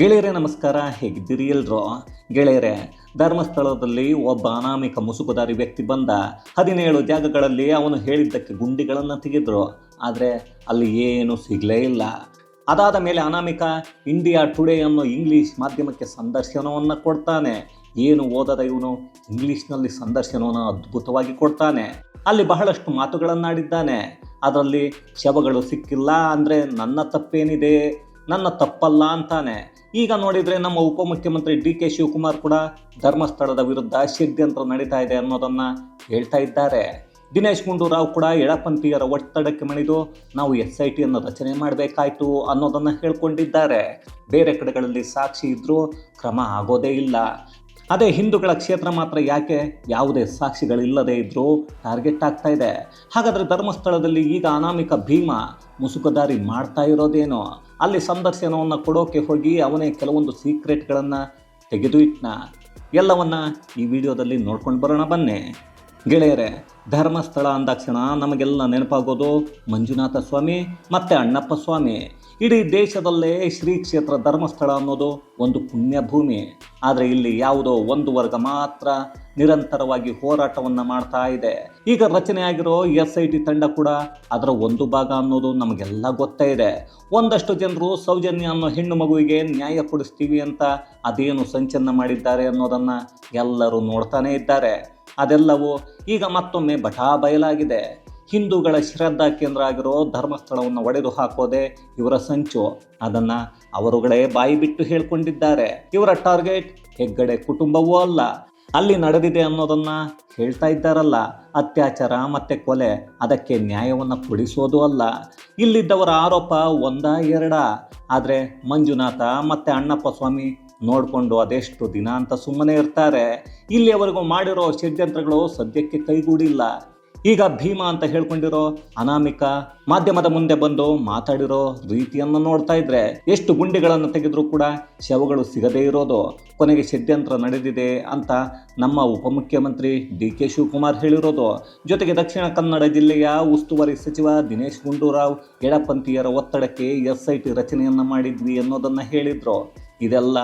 ಗೆಳೆಯರೇ, ನಮಸ್ಕಾರ. ಹೇಗಿದ್ದೀರಿ ಎಲ್ರು? ಗೆಳೆಯರೇ, ಧರ್ಮಸ್ಥಳದಲ್ಲಿ ಒಬ್ಬ ಅನಾಮಿಕ ಮುಸುಕುದಾರಿ ವ್ಯಕ್ತಿ ಬಂದ ಹದಿನೇಳು ಜಾಗಗಳಲ್ಲಿ ಅವನು ಹೇಳಿದ್ದಕ್ಕೆ ಗುಂಡಿಗಳನ್ನು ತೆಗೆದ್ರು. ಆದರೆ ಅಲ್ಲಿ ಏನೂ ಸಿಗಲೇ ಇಲ್ಲ. ಅದಾದ ಮೇಲೆ ಅನಾಮಿಕ ಇಂಡಿಯಾ ಟುಡೇ ಅನ್ನೋ ಇಂಗ್ಲೀಷ್ ಮಾಧ್ಯಮಕ್ಕೆ ಸಂದರ್ಶನವನ್ನು ಕೊಡ್ತಾನೆ. ಏನು ಓದದ ಇವನು? ಇಂಗ್ಲಿಷ್ನಲ್ಲಿ ಸಂದರ್ಶನವನ್ನು ಅದ್ಭುತವಾಗಿ ಕೊಡ್ತಾನೆ. ಅಲ್ಲಿ ಬಹಳಷ್ಟು ಮಾತುಗಳನ್ನಾಡಿದ್ದಾನೆ. ಅದರಲ್ಲಿ ಶವಗಳು ಸಿಕ್ಕಿಲ್ಲ ಅಂದರೆ ನನ್ನ ತಪ್ಪೇನಿದೆ? ನನ್ನ ತಪ್ಪಲ್ಲ ಅಂತಾನೆ. ಈಗ ನೋಡಿದರೆ ನಮ್ಮ ಉಪಮುಖ್ಯಮಂತ್ರಿ ಡಿ ಕೆ ಶಿವಕುಮಾರ್ ಕೂಡ ಧರ್ಮಸ್ಥಳದ ವಿರುದ್ಧ ಷಡ್ಯಂತ್ರ ನಡೀತಾ ಇದೆ ಅನ್ನೋದನ್ನು ಹೇಳ್ತಾ ಇದ್ದಾರೆ. ದಿನೇಶ್ ಗುಂಡೂರಾವ್ ಕೂಡ ಎಡಪಂಥೀಯರ ಒತ್ತಡಕ್ಕೆ ಮಣಿದು ನಾವು ಎಸ್ ಐ ಟಿಯನ್ನು ರಚನೆ ಮಾಡಬೇಕಾಯ್ತು ಅನ್ನೋದನ್ನು ಹೇಳ್ಕೊಂಡಿದ್ದಾರೆ. ಬೇರೆ ಕಡೆಗಳಲ್ಲಿ ಸಾಕ್ಷಿ ಇದ್ದರೂ ಕ್ರಮ ಆಗೋದೇ ಇಲ್ಲ. ಅದೇ ಹಿಂದೂಗಳ ಕ್ಷೇತ್ರ ಮಾತ್ರ ಯಾಕೆ ಯಾವುದೇ ಸಾಕ್ಷಿಗಳಿಲ್ಲದೆ ಇದ್ದರೂ ಟಾರ್ಗೆಟ್ ಆಗ್ತಾ ಇದೆ. ಹಾಗಾದರೆ ಧರ್ಮಸ್ಥಳದಲ್ಲಿ ಈಗ ಅನಾಮಿಕ ಭೀಮ ಮುಸುಕುದಾರಿ ಮಾಡ್ತಾ ಇರೋದೇನೋ? ಅಲ್ಲಿ ಸಂದರ್ಶನವನ್ನು ಕೊಡೋಕೆ ಹೋಗಿ ಅವನೇ ಕೆಲವೊಂದು ಸೀಕ್ರೆಟ್ಗಳನ್ನು ತೆಗೆದು ಇಟ್ನ ಎಲ್ಲವನ್ನು ಈ ವಿಡಿಯೋದಲ್ಲಿ ನೋಡ್ಕೊಂಡು ಬರೋಣ ಬನ್ನಿ. ಗೆಳೆಯರೇ, ಧರ್ಮಸ್ಥಳ ಅಂದಾಕ್ಷಣ ನಮಗೆಲ್ಲ ನೆನಪಾಗೋದು ಮಂಜುನಾಥ ಸ್ವಾಮಿ ಮತ್ತು ಅಣ್ಣಪ್ಪ ಸ್ವಾಮಿ. ಇಡೀ ದೇಶದಲ್ಲೇ ಶ್ರೀ ಕ್ಷೇತ್ರ ಧರ್ಮಸ್ಥಳ ಅನ್ನೋದು ಒಂದು ಪುಣ್ಯ ಭೂಮಿ ಆದರೆ ಇಲ್ಲಿ ಯಾವುದೋ ಒಂದು ವರ್ಗ ಮಾತ್ರ ನಿರಂತರವಾಗಿ ಹೋರಾಟವನ್ನು ಮಾಡ್ತಾ ಇದೆ. ಈಗ ರಚನೆಯಾಗಿರೋ ಎಸ್ ಐ ಟಿ ತಂಡ ಕೂಡ ಅದರ ಒಂದು ಭಾಗ ಅನ್ನೋದು ನಮಗೆಲ್ಲ ಗೊತ್ತೇ ಇದೆ. ಒಂದಷ್ಟು ಜನರು ಸೌಜನ್ಯ ಅನ್ನೋ ಹೆಣ್ಣು ಮಗುವಿಗೆ ನ್ಯಾಯ ಕೊಡಿಸ್ತೀವಿ ಅಂತ ಅದೇನು ಸಂಚನ್ನ ಮಾಡಿದ್ದಾರೆ ಅನ್ನೋದನ್ನು ಎಲ್ಲರೂ ನೋಡ್ತಾನೇ ಇದ್ದಾರೆ. ಅದೆಲ್ಲವೂ ಈಗ ಮತ್ತೊಮ್ಮೆ ಬಟಾ ಬಯಲಾಗಿದೆ. ಹಿಂದೂಗಳ ಶ್ರದ್ಧಾ ಕೇಂದ್ರ ಆಗಿರೋ ಧರ್ಮಸ್ಥಳವನ್ನು ಒಡೆದು ಹಾಕೋದೆ ಇವರ ಸಂಚು. ಅದನ್ನು ಅವರುಗಳೇ ಬಾಯಿ ಬಿಟ್ಟು ಹೇಳ್ಕೊಂಡಿದ್ದಾರೆ. ಇವರ ಟಾರ್ಗೆಟ್ ಹೆಗ್ಗಡೆ ಕುಟುಂಬವೂ ಅಲ್ಲ. ಅಲ್ಲಿ ನಡೆದಿದೆ ಅನ್ನೋದನ್ನ ಹೇಳ್ತಾ ಇದ್ದಾರಲ್ಲ. ಅತ್ಯಾಚಾರ ಮತ್ತೆ ಕೊಲೆ, ಅದಕ್ಕೆ ನ್ಯಾಯವನ್ನು ಕೊಡಿಸೋದು ಅಲ್ಲ. ಇಲ್ಲಿದ್ದವರ ಆರೋಪ ಒಂದ ಎರಡ. ಆದರೆ ಮಂಜುನಾಥ ಮತ್ತೆ ಅಣ್ಣಪ್ಪ ಸ್ವಾಮಿ ನೋಡಿಕೊಂಡು ಅದೆಷ್ಟು ದಿನ ಅಂತ ಸುಮ್ಮನೆ ಇರ್ತಾರೆ. ಇಲ್ಲಿಯವರೆಗೂ ಮಾಡಿರೋ ಷಡ್ಯಂತ್ರಗಳು ಸದ್ಯಕ್ಕೆ ಕೈಗೂಡಿಲ್ಲ. ಈಗ ಭೀಮಾ ಅಂತ ಹೇಳ್ಕೊಂಡಿರೋ ಅನಾಮಿಕ ಮಾಧ್ಯಮದ ಮುಂದೆ ಬಂದು ಮಾತಾಡಿರೋ ರೀತಿಯನ್ನು ನೋಡ್ತಾ ಇದ್ರೆ ಎಷ್ಟು ಗುಂಡಿಗಳನ್ನು ತೆಗೆದ್ರೂ ಕೂಡ ಶವಗಳು ಸಿಗದೇ ಇರೋದು. ಕೊನೆಗೆ ಷಡ್ಯಂತ್ರ ನಡೆದಿದೆ ಅಂತ ನಮ್ಮ ಉಪಮುಖ್ಯಮಂತ್ರಿ ಡಿ ಕೆ ಶಿವಕುಮಾರ್ ಹೇಳಿರೋದು. ಜೊತೆಗೆ ದಕ್ಷಿಣ ಕನ್ನಡ ಜಿಲ್ಲೆಯ ಉಸ್ತುವಾರಿ ಸಚಿವ ದಿನೇಶ್ ಗುಂಡೂರಾವ್ ಎಡಪಂಥೀಯರ ಒತ್ತಡಕ್ಕೆ ಎಸ್ ಐ ಟಿ ರಚನೆಯನ್ನು ಮಾಡಿದ್ವಿ ಅನ್ನೋದನ್ನು ಹೇಳಿದ್ರು. ಇದೆಲ್ಲ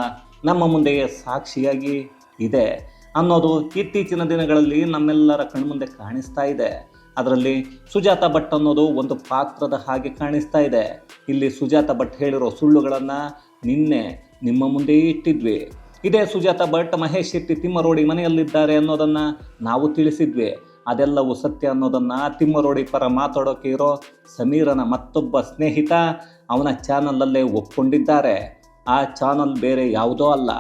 ನಮ್ಮ ಮುಂದೆಯೇ ಸಾಕ್ಷಿಯಾಗಿ ಇದೆ. ಅನ್ನೋದು ಇತ್ತೀಚಿನ ದಿನಗಳಲ್ಲಿ ನಮ್ಮೆಲ್ಲರ ಕಣ್ಮುಂದೆ ಕಾಣಿಸ್ತಾ ಇದೆ. ಅದರಲ್ಲಿ ಸುಜಾತ ಭಟ್ ಅನ್ನೋದು ಒಂದು ಪಾತ್ರದ ಹಾಗೆ ಕಾಣಿಸ್ತಾ ಇದೆ. ಇಲ್ಲಿ ಸುಜಾತ ಭಟ್ ಹೇಳಿರೋ ಸುಳ್ಳುಗಳನ್ನು ನಿನ್ನೆ ನಿಮ್ಮ ಮುಂದೆ ಇಟ್ಟಿದ್ವಿ. ಇದೇ ಸುಜಾತ ಭಟ್ ಮಹೇಶ್ ಶೆಟ್ಟಿ ತಿಮ್ಮರೋಡಿ ಮನೆಯಲ್ಲಿದ್ದಾರೆ ಅನ್ನೋದನ್ನು ನಾವು ತಿಳಿಸಿದ್ವಿ. ಅದೆಲ್ಲವೂ ಸತ್ಯ ಅನ್ನೋದನ್ನು ತಿಮ್ಮರೋಡಿ ಪರ ಮಾತಾಡೋಕೆ ಇರೋ ಸಮೀರನ ಮತ್ತೊಬ್ಬ ಸ್ನೇಹಿತ ಅವನ ಚಾನಲಲ್ಲೇ ಒಪ್ಕೊಂಡಿದ್ದಾರೆ. ಆ ಚಾನಲ್ ಬೇರೆ ಯಾವುದೋ ಅಲ್ಲ.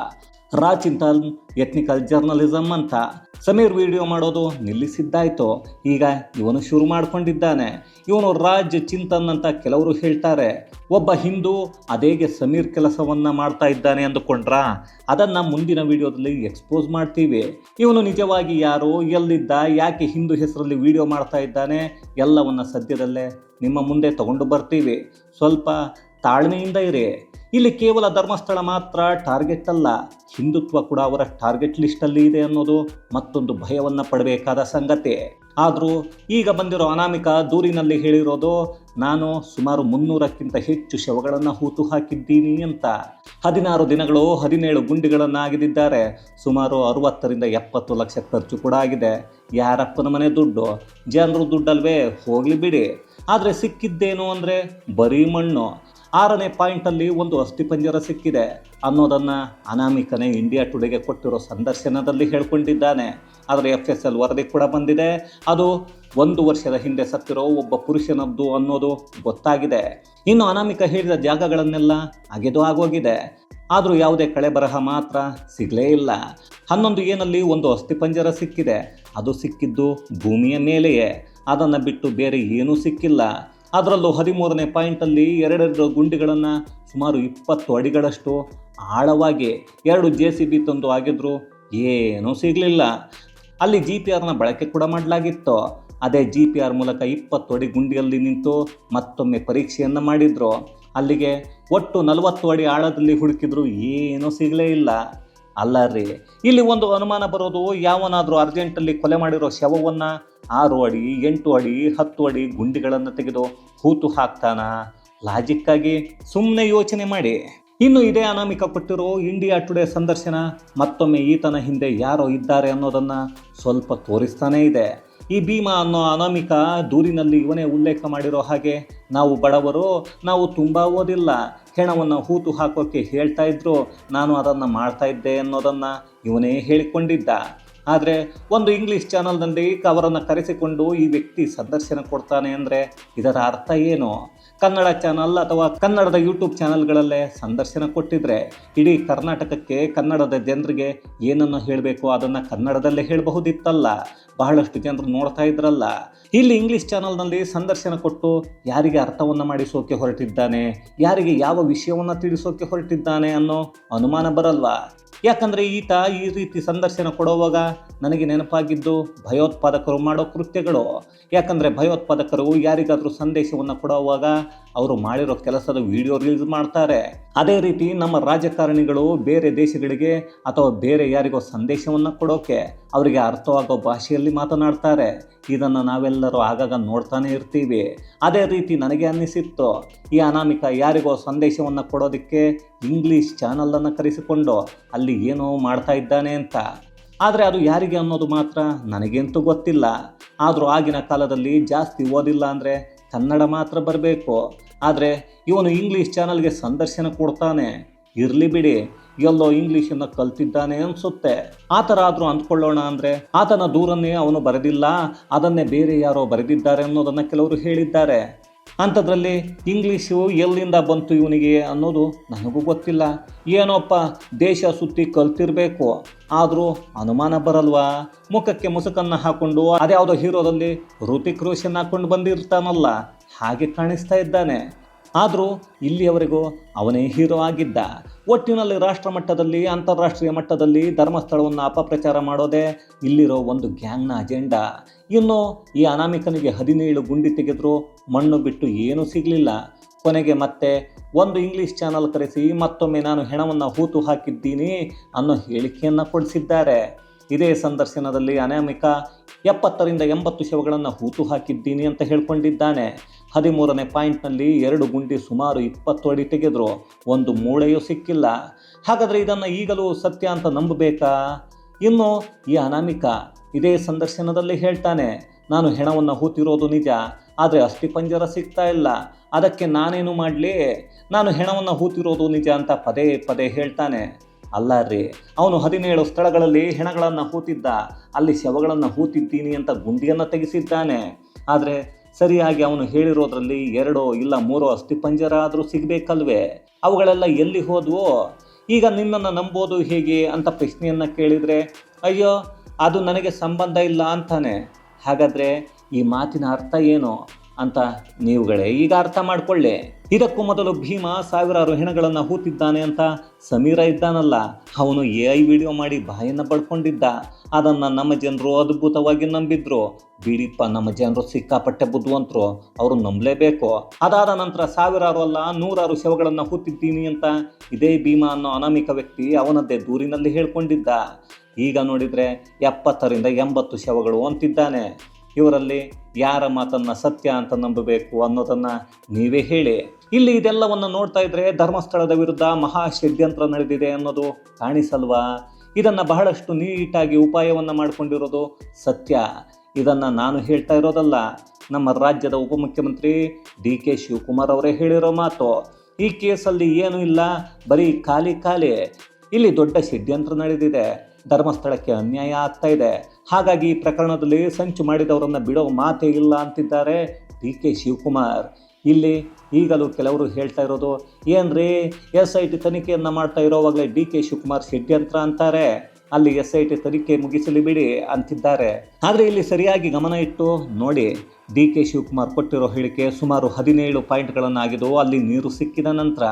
ರಾ ಚಿಂತನ್ ಎಥ್ನಿಕಲ್ ಜರ್ನಲಿಸಮ್ ಅಂತ. ಸಮೀರ್ ವಿಡಿಯೋ ಮಾಡೋದು ನಿಲ್ಲಿಸಿದ್ದಾಯ್ತು. ಈಗ ಇವನು ಶುರು ಮಾಡ್ಕೊಂಡಿದ್ದಾನೆ. ಇವನು ರಾಜ್ ಚಿಂತನ್ ಅಂತ ಕೆಲವರು ಹೇಳ್ತಾರೆ. ಒಬ್ಬ ಹಿಂದೂ ಅದೇಗೆ ಸಮೀರ್ ಕೆಲಸವನ್ನ ಮಾಡ್ತಾ ಇದ್ದಾನೆ ಅಂದುಕೊಂಡ್ರಾ? ಅದನ್ನು ಮುಂದಿನ ವಿಡಿಯೋದಲ್ಲಿ ಎಕ್ಸ್ಪೋಸ್ ಮಾಡ್ತೀವಿ. ಇವನು ನಿಜವಾಗಿ ಯಾರು, ಎಲ್ಲಿದ್ದ, ಯಾಕೆ ಹಿಂದೂ ಹೆಸರಲ್ಲಿ ವಿಡಿಯೋ ಮಾಡ್ತಾ ಇದ್ದಾನೆ, ಎಲ್ಲವನ್ನ ಸದ್ಯದಲ್ಲೇ ನಿಮ್ಮ ಮುಂದೆ ತಗೊಂಡು ಬರ್ತೀವಿ. ಸ್ವಲ್ಪ ತಾಳ್ಮೆಯಿಂದ ಇರಿ. ಇಲ್ಲಿ ಕೇವಲ ಧರ್ಮಸ್ಥಳ ಮಾತ್ರ ಟಾರ್ಗೆಟ್ ಅಲ್ಲ. ಹಿಂದುತ್ವ ಕೂಡ ಅವರ ಟಾರ್ಗೆಟ್ ಲಿಸ್ಟಲ್ಲಿ ಇದೆ ಅನ್ನೋದು ಮತ್ತೊಂದು ಭಯವನ್ನು ಪಡಬೇಕಾದ ಸಂಗತಿ. ಆದರೂ ಈಗ ಬಂದಿರೋ ಅನಾಮಿಕ ದೂರಿನಲ್ಲಿ ಹೇಳಿರೋದು, ನಾನು ಸುಮಾರು ಮುನ್ನೂರಕ್ಕಿಂತ ಹೆಚ್ಚು ಶವಗಳನ್ನು ಹೂತು ಹಾಕಿದ್ದೀನಿ ಅಂತ. ಹದಿನಾರು ದಿನಗಳು ಹದಿನೇಳು ಗುಂಡಿಗಳನ್ನು ಆಗಿದ್ದಾರೆ ಸುಮಾರು ಅರುವತ್ತರಿಂದ ಎಪ್ಪತ್ತು ಲಕ್ಷ ಖರ್ಚು ಕೂಡ ಆಗಿದೆ. ಯಾರಪ್ಪನ ಮನೆ ದುಡ್ಡು? ಜನರು ದುಡ್ಡಲ್ವೇ? ಹೋಗಲಿ ಬಿಡಿ. ಆದರೆ ಸಿಕ್ಕಿದ್ದೇನು ಅಂದರೆ ಬರೀ ಮಣ್ಣು. ಆರನೇ ಪಾಯಿಂಟಲ್ಲಿ ಒಂದು ಅಸ್ಥಿಪಂಜರ ಸಿಕ್ಕಿದೆ. ಅನ್ನೋದನ್ನು ಅನಾಮಿಕನೇ ಇಂಡಿಯಾ ಟುಡೆಗೆ ಕೊಟ್ಟಿರೋ ಸಂದರ್ಶನದಲ್ಲಿ ಹೇಳ್ಕೊಂಡಿದ್ದಾನೆ. ಆದರೆ ಎಫ್ ಎಸ್ ಎಲ್ ವರದಿ ಕೂಡ ಬಂದಿದೆ. ಅದು ಒಂದು ವರ್ಷದ ಹಿಂದೆ ಸತ್ತಿರೋ ಒಬ್ಬ ಪುರುಷನದ್ದು ಅನ್ನೋದು ಗೊತ್ತಾಗಿದೆ. ಇನ್ನು ಅನಾಮಿಕ ಹೇಳಿದ ಜಾಗಗಳನ್ನೆಲ್ಲ ಅಗೆದು ಆಗೋಗಿದೆ. ಆದರೂ ಯಾವುದೇ ಕಳೆ ಬರಹ ಮಾತ್ರ ಸಿಗಲೇ ಇಲ್ಲ. ಹನ್ನೊಂದು ಏನಲ್ಲಿ ಒಂದು ಅಸ್ಥಿಪಂಜರ ಸಿಕ್ಕಿದೆ. ಅದು ಸಿಕ್ಕಿದ್ದು ಭೂಮಿಯ ಮೇಲೆಯೇ. ಅದನ್ನು ಬಿಟ್ಟು ಬೇರೆ ಏನೂ ಸಿಕ್ಕಿಲ್ಲ. ಅದರಲ್ಲೂ ಹದಿಮೂರನೇ ಪಾಯಿಂಟಲ್ಲಿ ಎರಡೆರಡು ಗುಂಡಿಗಳನ್ನು ಸುಮಾರು ಇಪ್ಪತ್ತು ಅಡಿಗಳಷ್ಟು ಆಳವಾಗಿ ಎರಡು ಜೆ ಸಿ ಬಿ ತಂದು ಆಗಿದ್ರು ಏನೂ ಸಿಗಲಿಲ್ಲ. ಅಲ್ಲಿ ಜಿ ಪಿ ಆರ್ನ ಬಳಕೆ ಕೂಡ ಮಾಡಲಾಗಿತ್ತು. ಅದೇ ಜಿ ಪಿ ಆರ್ ಮೂಲಕ ಇಪ್ಪತ್ತು ಅಡಿ ಗುಂಡಿಯಲ್ಲಿ ನಿಂತು ಮತ್ತೊಮ್ಮೆ ಪರೀಕ್ಷೆಯನ್ನು ಮಾಡಿದರು. ಅಲ್ಲಿಗೆ ಒಟ್ಟು ನಲವತ್ತು ಅಡಿ ಆಳದಲ್ಲಿ ಹುಡುಕಿದ್ರು. ಏನೂ ಸಿಗಲೇ ಇಲ್ಲ. ಅಲ್ಲ ರೀ, ಇಲ್ಲಿ ಒಂದು ಅನುಮಾನ ಬರೋದು ಯಾವನಾದರೂ ಅರ್ಜೆಂಟಲ್ಲಿ ಕೊಲೆ ಮಾಡಿರೋ ಶವವನ್ನು ಆರು ಅಡಿ, ಎಂಟು ಅಡಿ, ಹತ್ತು ಅಡಿ ಗುಂಡಿಗಳನ್ನು ತೆಗೆದು ಹೂತು ಹಾಕ್ತಾನ? ಲಾಜಿಕ್ಕಾಗಿ ಸುಮ್ಮನೆ ಯೋಚನೆ ಮಾಡಿ. ಇನ್ನು ಇದೇ ಅನಾಮಿಕ ಕೊಟ್ಟಿರೋ ಇಂಡಿಯಾ ಟುಡೇ ಸಂದರ್ಶನ, ಮತ್ತೊಮ್ಮೆ ಈತನ ಹಿಂದೆ ಯಾರೋ ಇದ್ದಾರೆ ಅನ್ನೋದನ್ನು ಸ್ವಲ್ಪ ತೋರಿಸ್ತಾನೇ ಇದೆ. ಈ ಭೀಮಾ ಅನ್ನೋ ಅನಾಮಿಕ ದೂರಿನಲ್ಲಿ ಇವನೇ ಉಲ್ಲೇಖ ಮಾಡಿರೋ ಹಾಗೆ, ನಾವು ಬಡವರು, ನಾವು ತುಂಬ ಓದಿಲ್ಲ. ಹೆಣವನ್ನು ಹೂತು ಹಾಕೋಕ್ಕೆ ಹೇಳ್ತಾ ಇದ್ರು, ನಾನು ಅದನ್ನು ಮಾಡ್ತಾ ಇದ್ದೆ ಅನ್ನೋದನ್ನು ಇವನೇ ಹೇಳಿಕೊಂಡಿದ್ದ. ಆದರೆ ಒಂದು ಇಂಗ್ಲೀಷ್ ಚಾನಲ್ನಲ್ಲಿ ಅವರನ್ನು ಕರೆಸಿಕೊಂಡು ಈ ವ್ಯಕ್ತಿ ಸಂದರ್ಶನ ಕೊಡ್ತಾನೆ ಅಂದರೆ ಇದರ ಅರ್ಥ ಏನು? ಕನ್ನಡ ಚಾನಲ್ ಅಥವಾ ಕನ್ನಡದ ಯೂಟ್ಯೂಬ್ ಚಾನಲ್ಗಳಲ್ಲೇ ಸಂದರ್ಶನ ಕೊಟ್ಟಿದ್ರೆ ಇಡೀ ಕರ್ನಾಟಕಕ್ಕೆ, ಕನ್ನಡದ ಜನರಿಗೆ ಏನನ್ನು ಹೇಳಬೇಕು ಅದನ್ನು ಕನ್ನಡದಲ್ಲೇ ಹೇಳಬಹುದಿತ್ತಲ್ಲ? ಬಹಳಷ್ಟು ಜನರು ನೋಡ್ತಾ ಇದ್ರಲ್ಲ. ಇಲ್ಲಿ ಇಂಗ್ಲಿಷ್ ಚಾನಲ್ನಲ್ಲಿ ಸಂದರ್ಶನ ಕೊಟ್ಟು ಯಾರಿಗೆ ಅರ್ಥವನ್ನು ಮಾಡಿಸೋಕೆ ಹೊರಟಿದ್ದಾನೆ? ಯಾರಿಗೆ ಯಾವ ವಿಷಯವನ್ನು ತಿಳಿಸೋಕೆ ಹೊರಟಿದ್ದಾನೆ ಅನ್ನೋ ಅನುಮಾನ ಬರಲ್ವಾ? ಯಾಕಂದರೆ ಈತ ಈ ರೀತಿ ಸಂದರ್ಶನ ಕೊಡುವಾಗ ನನಗೆ ನೆನಪಾಗಿದ್ದು ಭಯೋತ್ಪಾದಕರು ಮಾಡೋ ಕೃತ್ಯಗಳು. ಯಾಕಂದರೆ ಭಯೋತ್ಪಾದಕರು ಯಾರಿಗಾದರೂ ಸಂದೇಶವನ್ನು ಕೊಡುವಾಗ ಅವರು ಮಾಡಿರೋ ಕೆಲಸದ ವಿಡಿಯೋ ರಿಲೀಸ್ ಮಾಡ್ತಾರೆ. ಅದೇ ರೀತಿ ನಮ್ಮ ರಾಜಕಾರಣಿಗಳು ಬೇರೆ ದೇಶಗಳಿಗೆ ಅಥವಾ ಬೇರೆ ಯಾರಿಗೋ ಸಂದೇಶವನ್ನು ಕೊಡೋಕೆ ಅವರಿಗೆ ಅರ್ಥವಾಗೋ ಭಾಷೆಯಲ್ಲಿ ಮಾತನಾಡ್ತಾರೆ. ಇದನ್ನು ನಾವೆಲ್ಲರೂ ಆಗಾಗ ನೋಡ್ತಾನೆ ಇರ್ತೀವಿ. ಅದೇ ರೀತಿ ನನಗೆ ಅನ್ನಿಸಿತ್ತು, ಈ ಅನಾಮಿಕ ಯಾರಿಗೋ ಸಂದೇಶವನ್ನು ಕೊಡೋದಕ್ಕೆ ಇಂಗ್ಲೀಷ್ ಚಾನಲನ್ನು ಕರೆಸಿಕೊಂಡು ಅಲ್ಲಿ ಏನೋ ಮಾಡ್ತಾ ಇದ್ದಾನೆ ಅಂತ. ಆದರೆ ಅದು ಯಾರಿಗೆ ಅನ್ನೋದು ಮಾತ್ರ ನನಗೆಂತೂ ಗೊತ್ತಿಲ್ಲ. ಆದರೂ ಆಗಿನ ಕಾಲದಲ್ಲಿ ಜಾಸ್ತಿ ಓದಿಲ್ಲ ಅಂದರೆ ಕನ್ನಡ ಮಾತ್ರ ಬರಬೇಕು. ಆದರೆ ಇವನು ಇಂಗ್ಲೀಷ್ ಚಾನಲ್ಗೆ ಸಂದರ್ಶನ ಕೊಡ್ತಾನೆ. ಇರಲಿ ಬಿಡಿ, ಎಲ್ಲೋ ಇಂಗ್ಲೀಷನ್ನು ಕಲ್ತಿದ್ದಾನೆ ಅನಿಸುತ್ತೆ. ಆ ಥರ ಆದರೂ ಅಂದ್ಕೊಳ್ಳೋಣ ಅಂದರೆ ಆತನ ದೂರನ್ನೇ ಅವನು ಬರೆದಿಲ್ಲ, ಅದನ್ನೇ ಬೇರೆ ಯಾರೋ ಬರೆದಿದ್ದಾರೆ ಅನ್ನೋದನ್ನು ಕೆಲವರು ಹೇಳಿದ್ದಾರೆ. ಅಂಥದ್ರಲ್ಲಿ ಇಂಗ್ಲೀಷು ಎಲ್ಲಿಂದ ಬಂತು ಇವನಿಗೆ ಅನ್ನೋದು ನನಗೂ ಗೊತ್ತಿಲ್ಲ. ಏನೋಪ್ಪ, ದೇಶ ಸುತ್ತಿ ಕಲ್ತಿರ್ಬೇಕು. ಆದರೂ ಅನುಮಾನ ಬರಲ್ವಾ? ಮುಖಕ್ಕೆ ಮುಸುಕನ್ನು ಹಾಕೊಂಡು ಅದ್ಯಾವುದೋ ಹೀರೋದಲ್ಲಿ ಋತಿಕ್ ರೋಷನ್ ಹಾಕ್ಕೊಂಡು ಬಂದಿರ್ತಾನಲ್ಲ. ಹಾಗೆ ಕಾಣಿಸ್ತಾ ಇದ್ದಾನೆ. ಆದರೂ ಇಲ್ಲಿಯವರೆಗೂ ಅವನೇ ಹೀರೋ ಆಗಿದ್ದ. ಒಟ್ಟಿನಲ್ಲಿ ರಾಷ್ಟ್ರ ಮಟ್ಟದಲ್ಲಿ ಅಂತಾರಾಷ್ಟ್ರೀಯ ಮಟ್ಟದಲ್ಲಿ ಧರ್ಮಸ್ಥಳವನ್ನು ಅಪಪ್ರಚಾರ ಮಾಡೋದೇ ಇಲ್ಲಿರೋ ಒಂದು ಗ್ಯಾಂಗ್ನ ಅಜೆಂಡಾ. ಇನ್ನು ಈ ಅನಾಮಿಕನಿಗೆ ಹದಿನೇಳು ಗುಂಡಿ ತೆಗೆದರು ಮಣ್ಣು ಬಿಟ್ಟು ಏನೂ ಸಿಗಲಿಲ್ಲ. ಕೊನೆಗೆ ಮತ್ತೆ ಒಂದು ಇಂಗ್ಲೀಷ್ ಚಾನಲ್ ಕರೆಸಿ ಮತ್ತೊಮ್ಮೆ ನಾನು ಹೆಣವನ್ನು ಹೂತು ಹಾಕಿದ್ದೀನಿ ಅನ್ನೋ ಹೇಳಿಕೆಯನ್ನು ಕೊಡಿಸಿದ್ದಾರೆ. ಇದೇ ಸಂದರ್ಶನದಲ್ಲಿ ಅನಾಮಿಕ ಎಪ್ಪತ್ತರಿಂದ ಎಂಬತ್ತು ಶವಗಳನ್ನು ಹೂತು ಹಾಕಿದ್ದೀನಿ ಅಂತ ಹೇಳ್ಕೊಂಡಿದ್ದಾನೆ. ಹದಿಮೂರನೇ ಪಾಯಿಂಟ್ನಲ್ಲಿ ಎರಡು ಗುಂಡಿ ಸುಮಾರು ಇಪ್ಪತ್ತು ಅಡಿ ತೆಗೆದ್ರು. ಒಂದು ಮೂಳೆಯೂ ಸಿಕ್ಕಿಲ್ಲ. ಹಾಗಾದರೆ ಇದನ್ನು ಈಗಲೂ ಸತ್ಯ ಅಂತ ನಂಬಬೇಕಾ? ಇನ್ನು ಈ ಅನಾಮಿಕ ಇದೇ ಸಂದರ್ಶನದಲ್ಲಿ ಹೇಳ್ತಾನೆ, ನಾನು ಹೆಣವನ್ನು ಹೂತಿರೋದು ನಿಜ, ಆದರೆ ಅಸ್ಥಿಪಂಜರ ಸಿಗ್ತಾ ಇಲ್ಲ. ಅದಕ್ಕೆ ನಾನೇನು ಮಾಡಲಿ? ನಾನು ಹೆಣವನ್ನು ಹೂತಿರೋದು ನಿಜ ಅಂತ ಪದೇ ಪದೇ ಹೇಳ್ತಾನೆ. ಅಲ್ಲ ಅವನು ಹದಿನೇಳು ಸ್ಥಳಗಳಲ್ಲಿ ಹೆಣಗಳನ್ನು ಹೂತಿದ್ದ. ಅಲ್ಲಿ ಶವಗಳನ್ನು ಹೂತಿದ್ದೀನಿ ಅಂತ ಗುಂಡಿಯನ್ನು ತೆಗೆಸಿದ್ದಾನೆ. ಆದರೆ ಸರಿಯಾಗಿ ಅವನು ಹೇಳಿರೋದ್ರಲ್ಲಿ ಎರಡೋ ಇಲ್ಲ ಮೂರೋ ಅಸ್ಥಿಪಂಜರ ಆದರೂ ಸಿಗಬೇಕಲ್ವೇ? ಅವುಗಳೆಲ್ಲ ಎಲ್ಲಿ ಹೋದ್ವೋ? ಈಗ ನಿನ್ನನ್ನು ನಂಬೋದು ಹೇಗೆ ಅಂತ ಪ್ರಶ್ನೆಯನ್ನು ಕೇಳಿದರೆ, ಅಯ್ಯೋ, ಅದು ನನಗೆ ಸಂಬಂಧ ಇಲ್ಲ ಅಂತಾನೆ. ಹಾಗಾದರೆ ಈ ಮಾತಿನ ಅರ್ಥ ಏನು? ಅಂತ ನೀವುಗಳೇ ಈಗ ಅರ್ಥ ಮಾಡಿಕೊಳ್ಳಿ. ಇದಕ್ಕೂ ಮೊದಲು ಭೀಮ ಸಾವಿರಾರು ಹೆಣಗಳನ್ನು ಹೂತಿದ್ದಾನೆ ಅಂತ ಸಮೀರ ಇದ್ದಾನಲ್ಲ. ಅವನು ಎ ಐ ವಿಡಿಯೋ ಮಾಡಿ ಬಾಯನ್ನು ಪಡ್ಕೊಂಡಿದ್ದ ಅದನ್ನು ನಮ್ಮ ಜನರು ಅದ್ಭುತವಾಗಿ ನಂಬಿದ್ರು. ಬಿಡಿಪ್ಪ ನಮ್ಮ ಜನರು ಸಿಕ್ಕಾಪಟ್ಟೆ ಬುದ್ಧವಂತರು ಅವರು ನಂಬಲೇಬೇಕು. ಅದಾದ ನಂತರ ಸಾವಿರಾರು ಅಲ್ಲ ನೂರಾರು ಶವಗಳನ್ನು ಹೂತಿದ್ದೀನಿ ಅಂತ ಇದೇ ಭೀಮ ಅನ್ನೋ ಅನಾಮಿಕ ವ್ಯಕ್ತಿ ಅವನದ್ದೇ ದೂರಿನಲ್ಲಿ ಹೇಳ್ಕೊಂಡಿದ್ದ. ಈಗ ನೋಡಿದರೆ ಎಪ್ಪತ್ತರಿಂದ ಎಂಬತ್ತು ಶವಗಳು ಅಂತಿದ್ದಾನೆ. ಇವರಲ್ಲಿ ಯಾರ ಮಾತನ್ನು ಸತ್ಯ ಅಂತ ನಂಬಬೇಕು ಅನ್ನೋದನ್ನು ನೀವೇ ಹೇಳಿ. ಇಲ್ಲಿ ಇದೆಲ್ಲವನ್ನು ನೋಡ್ತಾ ಇದ್ರೆ ಧರ್ಮಸ್ಥಳದ ವಿರುದ್ಧ ಮಹಾ ಷಡ್ಯಂತ್ರ ನಡೆದಿದೆ ಅನ್ನೋದು ಕಾಣಿಸಲ್ವಾ? ಇದನ್ನು ಬಹಳಷ್ಟು ನೀಟಾಗಿ ಉಪಾಯವನ್ನು ಮಾಡಿಕೊಂಡಿರೋದು ಸತ್ಯ. ಇದನ್ನು ನಾನು ಹೇಳ್ತಾ ಇರೋದಲ್ಲ, ನಮ್ಮ ರಾಜ್ಯದ ಉಪಮುಖ್ಯಮಂತ್ರಿ ಡಿ ಕೆ ಶಿವಕುಮಾರ್ ಅವರೇ ಹೇಳಿರೋ ಮಾತು. ಈ ಕೇಸಲ್ಲಿ ಏನೂ ಇಲ್ಲ, ಬರೀ ಖಾಲಿ ಖಾಲಿ. ಇಲ್ಲಿ ದೊಡ್ಡ ಷಡ್ಯಂತ್ರ ನಡೆದಿದೆ. ಧರ್ಮಸ್ಥಳಕ್ಕೆ ಅನ್ಯಾಯ ಆಗ್ತಾ ಇದೆ. ಹಾಗಾಗಿ ಈ ಪ್ರಕರಣದಲ್ಲಿ ಸಂಚು ಮಾಡಿದವರನ್ನು ಬಿಡೋ ಮಾತೇ ಇಲ್ಲ ಅಂತಿದ್ದಾರೆ ಡಿ ಕೆ ಶಿವಕುಮಾರ್. ಇಲ್ಲಿ ಈಗಲೂ ಕೆಲವರು ಹೇಳ್ತಾ ಇರೋದು ಏನ್ರಿ ಎಸ್ ಐ ಟಿ ತನಿಖೆಯನ್ನು ಮಾಡ್ತಾ ಇರೋವಾಗಲೇ ಡಿ ಕೆ ಶಿವಕುಮಾರ್ ಷಡ್ಯಂತ್ರ ಅಂತಾರೆ, ಅಲ್ಲಿ ಎಸ್ ಐ ಟಿ ತನಿಖೆ ಮುಗಿಸಲಿ ಬಿಡಿ ಅಂತಿದ್ದಾರೆ. ಆದರೆ ಇಲ್ಲಿ ಸರಿಯಾಗಿ ಗಮನ ಇಟ್ಟು ನೋಡಿ, ಡಿ ಕೆ ಶಿವಕುಮಾರ್ ಕೊಟ್ಟಿರೋ ಹೇಳಿಕೆ ಸುಮಾರು ಹದಿನೇಳು ಪಾಯಿಂಟ್ಗಳನ್ನಾಗಿದ್ದು ಅಲ್ಲಿ ನೀರು ಸಿಕ್ಕಿದ ನಂತರ,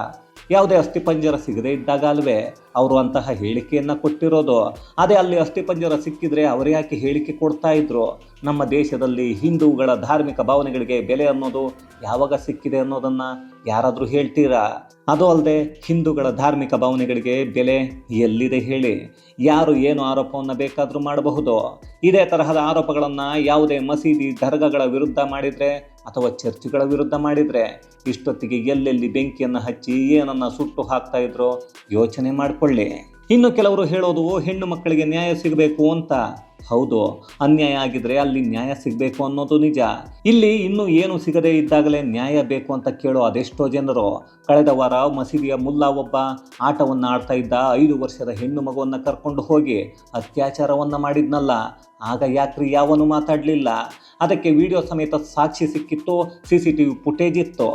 ಯಾವುದೇ ಅಸ್ಥಿಪಂಜರ ಸಿಗದೇ ಇದ್ದಾಗ ಅಲ್ವೇ ಅವರು ಅಂತಹ ಹೇಳಿಕೆಯನ್ನು ಕೊಟ್ಟಿರೋದು. ಅದೇ ಅಲ್ಲಿ ಅಸ್ಥಿಪಂಜರ ಸಿಕ್ಕಿದ್ರೆ ಅವರು ಯಾಕೆ ಹೇಳಿಕೆ ಕೊಡ್ತಾ ಇದ್ರು? ನಮ್ಮ ದೇಶದಲ್ಲಿ ಹಿಂದೂಗಳ ಧಾರ್ಮಿಕ ಭಾವನೆಗಳಿಗೆ ಬೆಲೆ ಅನ್ನೋದು ಯಾವಾಗ ಸಿಕ್ಕಿದೆ ಅನ್ನೋದನ್ನು ಯಾರಾದರೂ ಹೇಳ್ತೀರಾ? ಅದು ಅಲ್ಲದೆ ಹಿಂದೂಗಳ ಧಾರ್ಮಿಕ ಭಾವನೆಗಳಿಗೆ ಬೆಲೆ ಎಲ್ಲಿದೆ ಹೇಳಿ? ಯಾರು ಏನು ಆರೋಪವನ್ನು ಬೇಕಾದರೂ ಮಾಡಬಹುದು. ಇದೇ ತರಹದ ಆರೋಪಗಳನ್ನು ಯಾವುದೇ ಮಸೀದಿ ದರ್ಗಗಳ ವಿರುದ್ಧ ಮಾಡಿದರೆ ಅಥವಾ ಚರ್ಚ್ಗಳ ವಿರುದ್ಧ ಮಾಡಿದರೆ ಇಷ್ಟೊತ್ತಿಗೆ ಎಲ್ಲೆಲ್ಲಿ ಬೆಂಕಿಯನ್ನು ಹಚ್ಚಿ ಏನನ್ನು ಸುಟ್ಟು ಹಾಕ್ತಾ ಇದ್ರು ಯೋಚನೆ ಮಾಡಿಕೊಳ್ಳಿ ಇನ್ನು ಕೆಲವರು ಹೇಳೋದು ಹೆಣ್ಣು ಮಕ್ಕಳಿಗೆ ನ್ಯಾಯ ಸಿಗಬೇಕು ಅಂತ. ಹೌದು, ಅನ್ಯಾಯ ಆಗಿದ್ರೆ ಅಲ್ಲಿ ನ್ಯಾಯ ಸಿಗಬೇಕು ಅನ್ನೋದು ನಿಜ. ಇಲ್ಲಿ ಇನ್ನೂ ಏನು ಸಿಗದೇ ಇದ್ದಾಗಲೇ ನ್ಯಾಯ ಬೇಕು ಅಂತ ಕೇಳೋ ಅದೆಷ್ಟೋ ಜನರು. ಕಳೆದ ವಾರ ಮಸೀದಿಯ ಮುಲ್ಲಾ ಒಬ್ಬ ಆಟವನ್ನು ಆಡ್ತಾ ಇದ್ದ ಐದು ವರ್ಷದ ಹೆಣ್ಣು ಮಗುವನ್ನು ಕರ್ಕೊಂಡು ಹೋಗಿ ಅತ್ಯಾಚಾರವನ್ನು ಮಾಡಿದ್ನಲ್ಲ. ಆಗ ಯಾಕ್ರಿ ಯಾವನು ಮಾತಾಡಲಿಲ್ಲ. ಅದಕ್ಕೆ ವಿಡಿಯೋ ಸಮೇತ ಸಾಕ್ಷಿ ಸಿಕ್ಕಿತ್ತು C C T V footage ಇತ್ತು.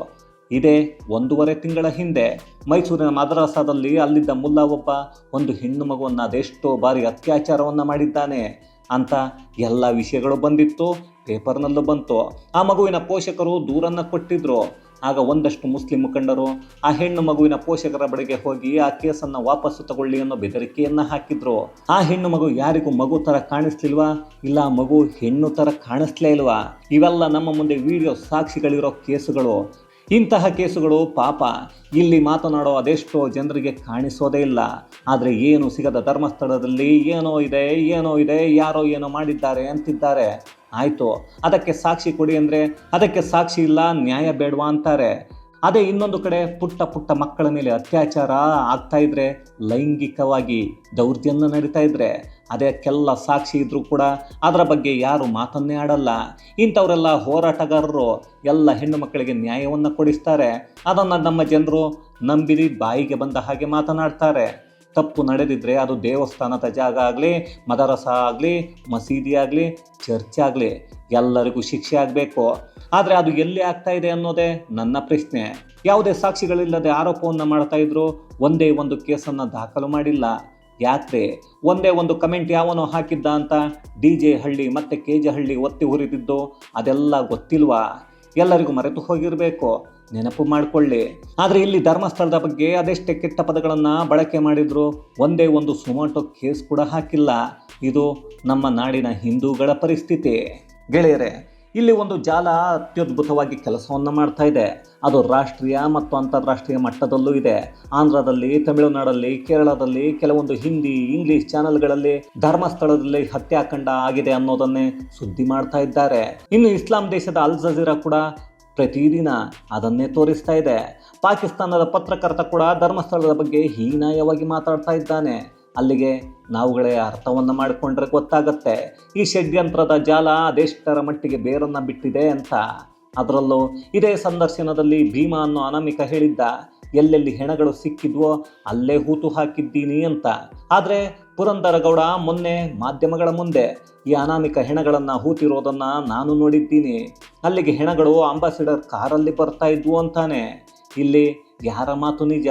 ಇದೇ ಒಂದೂವರೆ ತಿಂಗಳ ಹಿಂದೆ ಮೈಸೂರಿನ ಮದ್ರಾಸದಲ್ಲಿ ಅಲ್ಲಿದ್ದ ಮುಲ್ಲಾ ಒಬ್ಬ ಒಂದು ಹೆಣ್ಣು ಮಗುವನ್ನು ಅದೆಷ್ಟೋ ಬಾರಿ ಅತ್ಯಾಚಾರವನ್ನು ಮಾಡಿದ್ದಾನೆ ಅಂತ ಎಲ್ಲ ವಿಷಯಗಳು ಬಂದಿತ್ತು, ಪೇಪರ್ನಲ್ಲೂ ಬಂತು. ಆ ಮಗುವಿನ ಪೋಷಕರು ದೂರನ್ನು ಕೊಟ್ಟಿದ್ರು. ಆಗ ಒಂದಷ್ಟು ಮುಸ್ಲಿಂ ಮುಖಂಡರು ಆ ಹೆಣ್ಣು ಮಗುವಿನ ಪೋಷಕರ ಬಳಿಗೆ ಹೋಗಿ ಆ ಕೇಸನ್ನು ವಾಪಸ್ಸು ತಗೊಳ್ಳಿ ಅನ್ನೋ ಬೆದರಿಕೆಯನ್ನು ಹಾಕಿದ್ರು. ಆ ಹೆಣ್ಣು ಮಗು ಯಾರಿಗೂ ಮಗು ಥರ ಕಾಣಿಸ್ಲಿಲ್ವಾ? ಇಲ್ಲ, ಮಗು ಹೆಣ್ಣು ಥರ ಕಾಣಿಸ್ಲೇ ಇಲ್ವಾ? ಇವೆಲ್ಲ ನಮ್ಮ ಮುಂದೆ ವಿಡಿಯೋ ಸಾಕ್ಷಿಗಳಿರೋ ಕೇಸುಗಳು. ಇಂತಹ ಕೇಸುಗಳು ಪಾಪ. ಇಲ್ಲಿ ಮಾತನಾಡೋ ಅದೆಷ್ಟೋ ಜನರಿಗೆ ಕಾಣಿಸೋದೇ ಇಲ್ಲ. ಆದರೆ ಏನು ಸಿಗದ ಧರ್ಮಸ್ಥಳದಲ್ಲಿ ಏನೋ ಇದೆ ಏನೋ ಇದೆ, ಯಾರೋ ಏನೋ ಮಾಡಿದ್ದಾರೆ ಅಂತಿದ್ದಾರೆ. ಆಯಿತು, ಅದಕ್ಕೆ ಸಾಕ್ಷಿ ಕೊಡಿ ಅಂದರೆ ಅದಕ್ಕೆ ಸಾಕ್ಷಿ ಇಲ್ಲ, ನ್ಯಾಯ ಬೇಡವಾ ಅಂತಾರೆ. ಅದೇ ಇನ್ನೊಂದು ಕಡೆ ಪುಟ್ಟ ಪುಟ್ಟ ಮಕ್ಕಳ ಮೇಲೆ ಅತ್ಯಾಚಾರ ಆಗ್ತಾ ಇದ್ರೆ ಲೈಂಗಿಕವಾಗಿ ದೌರ್ಜನ್ಯ ನಡೀತಾ ಇದ್ರೆ. ಅದಕ್ಕೆಲ್ಲ ಸಾಕ್ಷಿ ಇದ್ರೂ ಕೂಡ ಅದರ ಬಗ್ಗೆ ಯಾರು ಮಾತನ್ನೇ ಆಡಲ್ಲ. ಇಂಥವರೆಲ್ಲ ಹೋರಾಟಗಾರರು ಎಲ್ಲ ಹೆಣ್ಣು ಮಕ್ಕಳಿಗೆ ನ್ಯಾಯವನ್ನು ಕೊಡಿಸ್ತಾರೆ. ಅದನ್ನು ನಮ್ಮ ಜನರು ನಂಬಿರಿ ಬಾಯಿಗೆ ಬಂದ ಹಾಗೆ ಮಾತನಾಡ್ತಾರೆ. ತಪ್ಪು ನಡೆದಿದ್ರೆ ಅದು ದೇವಸ್ಥಾನದ ಜಾಗ ಆಗಲಿ, ಮದರಸ ಆಗಲಿ, ಮಸೀದಿ ಆಗಲಿ, ಚರ್ಚ್ ಆಗಲಿ ಎಲ್ಲರಿಗೂ ಶಿಕ್ಷೆ ಆಗಬೇಕು. ಆದರೆ ಅದು ಎಲ್ಲಿ ಆಗ್ತಾ ಇದೆ ಅನ್ನೋದೇ ನನ್ನ ಪ್ರಶ್ನೆ. ಯಾವುದೇ ಸಾಕ್ಷಿಗಳಿಲ್ಲದೆ ಆರೋಪವನ್ನು ಮಾಡ್ತಾ ಇದ್ರು ಒಂದೇ ಒಂದು ಕೇಸನ್ನು ದಾಖಲು ಮಾಡಿಲ್ಲ. ಯಾಕ್ರೆ ಒಂದೇ ಒಂದು ಕಮೆಂಟ್ ಯಾವನೋ ಹಾಕಿದ್ದ ಅಂತ ಡಿ ಜೆ ಹಳ್ಳಿ ಮತ್ತು ಕೆ ಜೆ ಹಳ್ಳಿ ಒತ್ತಿ ಹುರಿದಿದ್ದು, ಅದೆಲ್ಲ ಗೊತ್ತಿಲ್ವಾ? ಎಲ್ಲರಿಗೂ ಮರೆತು ಹೋಗಿರಬೇಕು. ನೆನಪು ಮಾಡಿಕೊಳ್ಳಿ. ಆದರೆ ಇಲ್ಲಿ ಧರ್ಮಸ್ಥಳದ ಬಗ್ಗೆ ಅದೆಷ್ಟೇ ಕೆಟ್ಟ ಪದಗಳನ್ನು ಬಳಕೆ ಮಾಡಿದ್ರು, ಒಂದೇ ಒಂದು ಸುಮಾಟೋ ಕೇಸ್ ಕೂಡ ಹಾಕಿಲ್ಲ. ಇದು ನಮ್ಮ ನಾಡಿನ ಹಿಂದೂಗಳ ಪರಿಸ್ಥಿತಿ. ಗೆಳೆಯರೆ ಇಲ್ಲಿ ಒಂದು ಜಾಲ ಅತ್ಯದ್ಭುತವಾಗಿ ಕೆಲಸವನ್ನು ಮಾಡ್ತಾ ಇದೆ. ಅದು ರಾಷ್ಟ್ರೀಯ ಮತ್ತು ಅಂತಾರಾಷ್ಟ್ರೀಯ ಮಟ್ಟದಲ್ಲೂ ಇದೆ. ಆಂಧ್ರದಲ್ಲಿ, ತಮಿಳುನಾಡಲ್ಲಿ, ಕೇರಳದಲ್ಲಿ ಕೆಲವೊಂದು ಹಿಂದಿ, ಇಂಗ್ಲಿಷ್ ಚಾನೆಲ್ಗಳಲ್ಲಿ ಧರ್ಮಸ್ಥಳದಲ್ಲಿ ಹತ್ಯಾಕಾಂಡ ಆಗಿದೆ ಅನ್ನೋದನ್ನೇ ಸುದ್ದಿ ಮಾಡ್ತಾ ಇದ್ದಾರೆ. ಇನ್ನು ಇಸ್ಲಾಂ ದೇಶದ ಅಲ್ ಜಜೀರಾ ಕೂಡ ಪ್ರತಿದಿನ ಅದನ್ನೇ ತೋರಿಸ್ತಾ ಇದೆ. ಪಾಕಿಸ್ತಾನದ ಪತ್ರಕರ್ತ ಕೂಡ ಧರ್ಮಸ್ಥಳದ ಬಗ್ಗೆ ಹೀನಾಯವಾಗಿ ಮಾತಾಡ್ತಾ ಇದ್ದಾನೆ. ಅಲ್ಲಿಗೆ ನಾವುಗಳೇ ಅರ್ಥವನ್ನು ಮಾಡಿಕೊಂಡ್ರೆ ಗೊತ್ತಾಗತ್ತೆ. ಈ ಷಡ್ಯಂತ್ರದ ಜಾಲ ಅದೆಷ್ಟರ ಮಟ್ಟಿಗೆ ಬೇರನ್ನು ಬಿಟ್ಟಿದೆ ಅಂತ. ಅದರಲ್ಲೂ ಇದೇ ಸಂದರ್ಶನದಲ್ಲಿ ಭೀಮಾ ಅನ್ನೋ ಅನಾಮಿಕ ಹೇಳಿದ್ದ, ಎಲ್ಲೆಲ್ಲಿ ಹೆಣಗಳು ಸಿಕ್ಕಿದ್ವೋ ಅಲ್ಲೇ ಹೂತು ಹಾಕಿದ್ದೀನಿ ಅಂತ. ಆದರೆ ಪುರಂದರಗೌಡ ಮೊನ್ನೆ ಮಾಧ್ಯಮಗಳ ಮುಂದೆ ಈ ಅನಾಮಿಕ ಹೆಣಗಳನ್ನು ಹೂತಿರೋದನ್ನು ನಾನು ನೋಡಿದ್ದೀನಿ. ಅಲ್ಲಿಗೆ ಹೆಣಗಳು ಅಂಬಾಸಿಡರ್ ಕಾರಲ್ಲಿ ಬರ್ತಾ ಇದ್ವು ಅಂತಾನೆ. ಇಲ್ಲಿ ಯಾರ ಮಾತು ನಿಜ?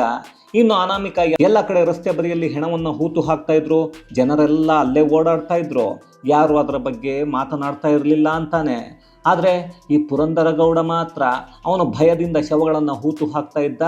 ಇನ್ನು ಅನಾಮಿಕ ಎಲ್ಲ ಕಡೆ ರಸ್ತೆ ಬದಿಯಲ್ಲಿ ಹೆಣವನ್ನು ಹೂತು ಹಾಕ್ತಾ ಇದ್ರು. ಜನರೆಲ್ಲ ಅಲ್ಲೇ ಓಡಾಡ್ತಾ ಇದ್ರು. ಯಾರು ಅದರ ಬಗ್ಗೆ ಮಾತನಾಡ್ತಾ ಇರಲಿಲ್ಲ ಅಂತಾನೆ. ಆದರೆ ಈ ಪುರಂದರಗೌಡ ಮಾತ್ರ ಅವನು ಭಯದಿಂದ ಶವಗಳನ್ನು ಹೂತು ಹಾಕ್ತಾ ಇದ್ದ.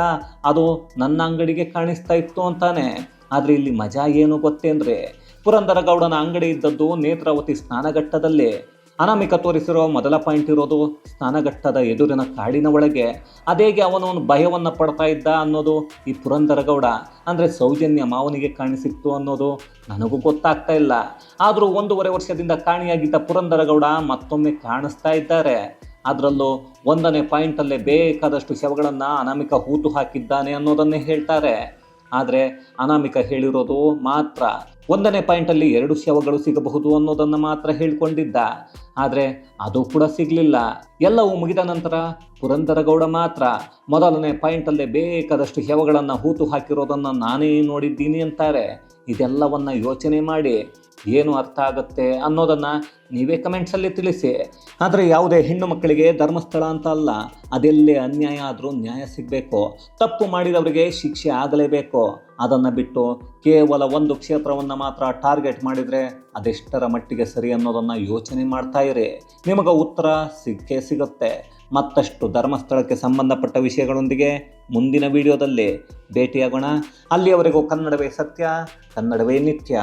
ಅದು ನನ್ನ ಅಂಗಡಿಗೆ ಕಾಣಿಸ್ತಾ ಇತ್ತು ಅಂತಾನೆ. ಆದರೆ ಇಲ್ಲಿ ಮಜಾ ಏನು ಗೊತ್ತೇಂದ್ರೆ ಪುರಂದರಗೌಡನ ಅಂಗಡಿ ಇದ್ದದ್ದು ನೇತ್ರಾವತಿ ಸ್ನಾನಘಟ್ಟದಲ್ಲಿ. ಅನಾಮಿಕ ತೋರಿಸಿರೋ ಮೊದಲ ಪಾಯಿಂಟ್ ಇರೋದು ಸ್ನಾನಘಟ್ಟದ ಎದುರಿನ ಕಾಡಿನ ಒಳಗೆ. ಅದೇಗೆ ಅವನು ಭಯವನ್ನು ಪಡ್ತಾ ಇದ್ದ ಅನ್ನೋದು ಈ ಪುರಂದರಗೌಡ. ಅಂದರೆ ಸೌಜನ್ಯ ಮಾವನಿಗೆ ಕಾಣಿಸಿತ್ತು ಅನ್ನೋದು ನನಗೂ ಗೊತ್ತಾಗ್ತಾ ಇಲ್ಲ. ಆದರೂ ಒಂದೂವರೆ ವರ್ಷದಿಂದ ಕಾಣಿಯಾಗಿದ್ದ ಪುರಂದರಗೌಡ ಮತ್ತೊಮ್ಮೆ ಕಾಣಿಸ್ತಾ ಇದ್ದಾರೆ. ಅದರಲ್ಲೂ ಒಂದನೇ ಪಾಯಿಂಟಲ್ಲೇ ಬೇಕಾದಷ್ಟು ಶವಗಳನ್ನು ಅನಾಮಿಕ ಹೂತು ಹಾಕಿದ್ದಾನೆ ಅನ್ನೋದನ್ನೇ ಹೇಳ್ತಾರೆ. ಆದರೆ ಅನಾಮಿಕ ಹೇಳಿರೋದು ಮಾತ್ರ. ಒಂದನೇ ಪಾಯಿಂಟಲ್ಲಿ ಎರಡು ಶವಗಳು ಸಿಗಬಹುದು ಅನ್ನೋದನ್ನು ಮಾತ್ರ ಹೇಳಿಕೊಂಡಿದ್ದ. ಆದರೆ ಅದು ಕೂಡ ಸಿಗಲಿಲ್ಲ. ಎಲ್ಲವೂ ಮುಗಿದ ನಂತರ ಪುರಂದರಗೌಡ ಮಾತ್ರ ಮೊದಲನೇ ಪಾಯಿಂಟಲ್ಲೇ ಬೇಕಾದಷ್ಟು ಶವಗಳನ್ನು ಹೂತು ಹಾಕಿರೋದನ್ನು ನಾನೇ ನೋಡಿದ್ದೀನಿ ಅಂತಾರೆ. ಇದೆಲ್ಲವನ್ನು ಯೋಚನೆ ಮಾಡಿ ಏನು ಅರ್ಥ ಆಗುತ್ತೆ ಅನ್ನೋದನ್ನು ನೀವೇ ಕಮೆಂಟ್ಸಲ್ಲಿ ತಿಳಿಸಿ. ಆದರೆ ಯಾವುದೇ ಹೆಣ್ಣು ಮಕ್ಕಳಿಗೆ ಧರ್ಮಸ್ಥಳ ಅಂತ ಅಲ್ಲ, ಅದೆಲ್ಲೇ ಅನ್ಯಾಯ ಆದರೂ ನ್ಯಾಯ ಸಿಗಬೇಕು. ತಪ್ಪು ಮಾಡಿದವರಿಗೆ ಶಿಕ್ಷೆ ಆಗಲೇಬೇಕು. ಅದನ್ನು ಬಿಟ್ಟು ಕೇವಲ ಒಂದು ಕ್ಷೇತ್ರವನ್ನು ಮಾತ್ರ ಟಾರ್ಗೆಟ್ ಮಾಡಿದರೆ ಅದೆಷ್ಟರ ಮಟ್ಟಿಗೆ ಸರಿ ಅನ್ನೋದನ್ನು ಯೋಚನೆ ಮಾಡ್ತಾ ಇರಿ. ನಿಮಗೆ ಉತ್ತರ ಸಿಕ್ಕೇ ಸಿಗುತ್ತೆ. ಮತ್ತಷ್ಟು ಧರ್ಮಸ್ಥಳಕ್ಕೆ ಸಂಬಂಧಪಟ್ಟ ವಿಷಯಗಳೊಂದಿಗೆ ಮುಂದಿನ ವಿಡಿಯೋದಲ್ಲಿ ಭೇಟಿಯಾಗೋಣ. ಅಲ್ಲಿಯವರೆಗೂ ಕನ್ನಡವೇ ಸತ್ಯ, ಕನ್ನಡವೇ ನಿತ್ಯ.